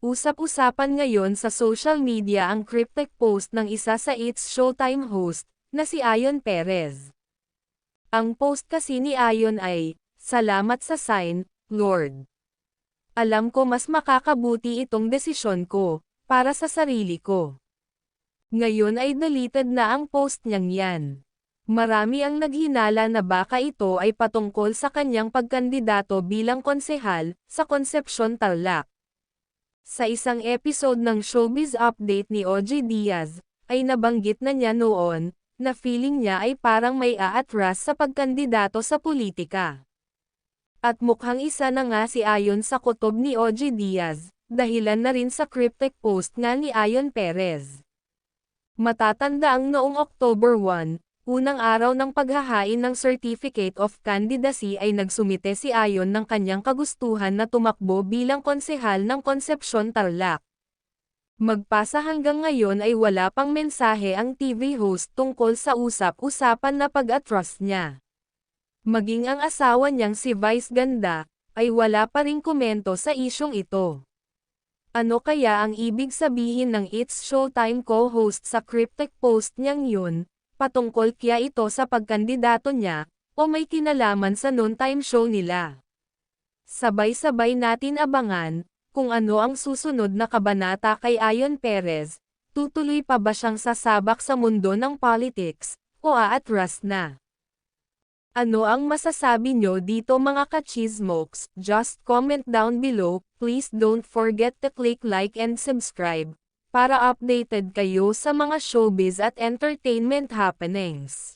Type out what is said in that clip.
Usap-usapan ngayon sa social media ang cryptic post ng isa sa It's Showtime host, na si Ayon Perez. Ang post kasi ni Ayon ay, Salamat sa sign, Lord. Alam ko mas makakabuti itong desisyon ko, para sa sarili ko. Ngayon ay deleted na ang post niyang yan. Marami ang naghinala na baka ito ay patungkol sa kanyang pagkandidato bilang konsehal, sa Concepcion Tarlac. Sa isang episode ng Showbiz Update ni OG Diaz, ay nabanggit na niya noon, na feeling niya ay parang may aatras sa pagkandidato sa politika. At mukhang isa na nga si Ayon sa kutob ni OG Diaz, dahilan na rin sa cryptic post nga ni Ayon Perez. Matatanda ang noong October 1, unang araw ng paghahain ng Certificate of Candidacy ay nagsumite si Ayon ng kanyang kagustuhan na tumakbo bilang konsehal ng Concepcion Tarlac. Magpasa hanggang ngayon ay wala pang mensahe ang TV host tungkol sa usap-usapan na pag-atras niya. Maging ang asawa niyang si Vice Ganda, ay wala pa ring komento sa isyong ito. Ano kaya ang ibig sabihin ng It's Showtime co-host sa cryptic post niyang yun, patungkol kaya ito sa pagkandidato niya, o may kinalaman sa noontime show nila? Sabay-sabay natin abangan, kung ano ang susunod na kabanata kay Ayon Perez, tutuloy pa ba siyang sasabak sa mundo ng politics, o aatras na? Ano ang masasabi nyo dito mga kachismokes? Just comment down below, please don't forget to click like and subscribe, para updated kayo sa mga showbiz at entertainment happenings.